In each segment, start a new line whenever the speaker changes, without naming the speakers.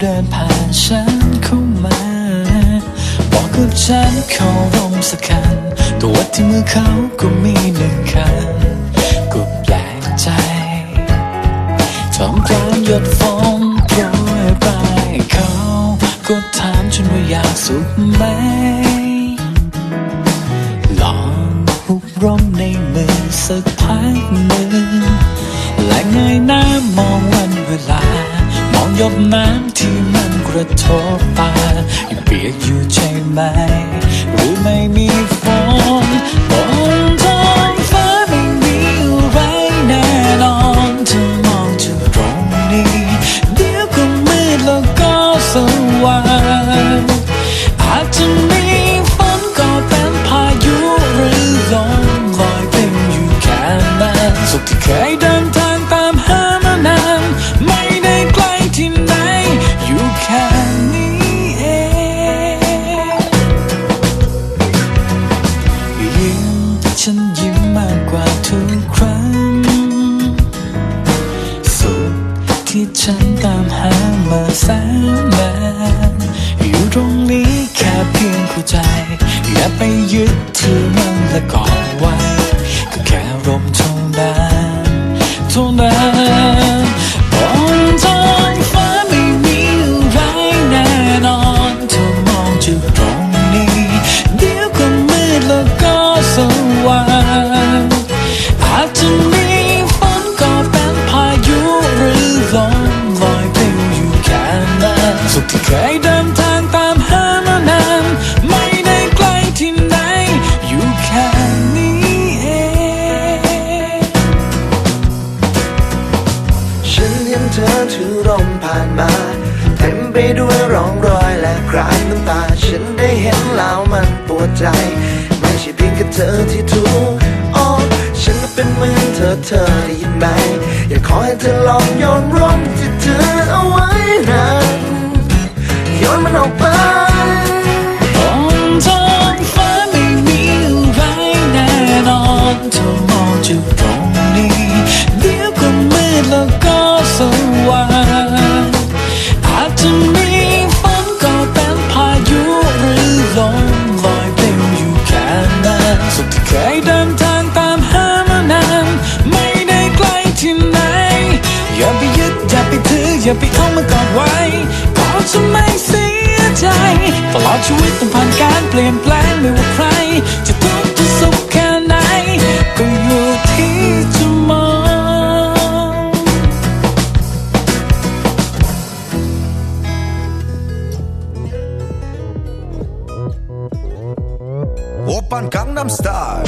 เดินผ่านฉันเข้ามา บอกกับฉันเขาร่มสักคันตัววัดที่มือเขาก็มีหนึ่งคันก็แปลกใจทำกลางหยดฝนโปรยไปเขาก็ถามฉันว่าอยากสุขไหม หยดน้ำที่มันกระทบตายังเปียกอยู่ใช่ไหม หรือไม่มีฝนบน ใจ อย่าไปยึดถือมันและกอดไว้ ก็แค่
ลมเท่ ผ่านมา เต็มไปด้วยร่องรอยและคราบน้ำตา ฉันได้เห็นแล้วมันปวดใจ ไม่ใช่เพียงแค่เธอที่ทุกข์อ๋อฉันก็เป็นเหมือนเธอเธอได้ยินไหม อยากขอให้เธอลองโยน อย่า
ไปเอามากอดไว้เพอาจะไม่เสียใจ ตลอดชีวิตต้องผ่านการเปลี่ยนแปลงไม่ว่าใคร จะทุกข์จะสุขแค่ไหน ก็อยู่ที่จะมอง
โอปันกังนำสไตล์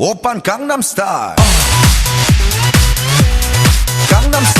오빤 강남스타일 강남스타일 옵옵옵옵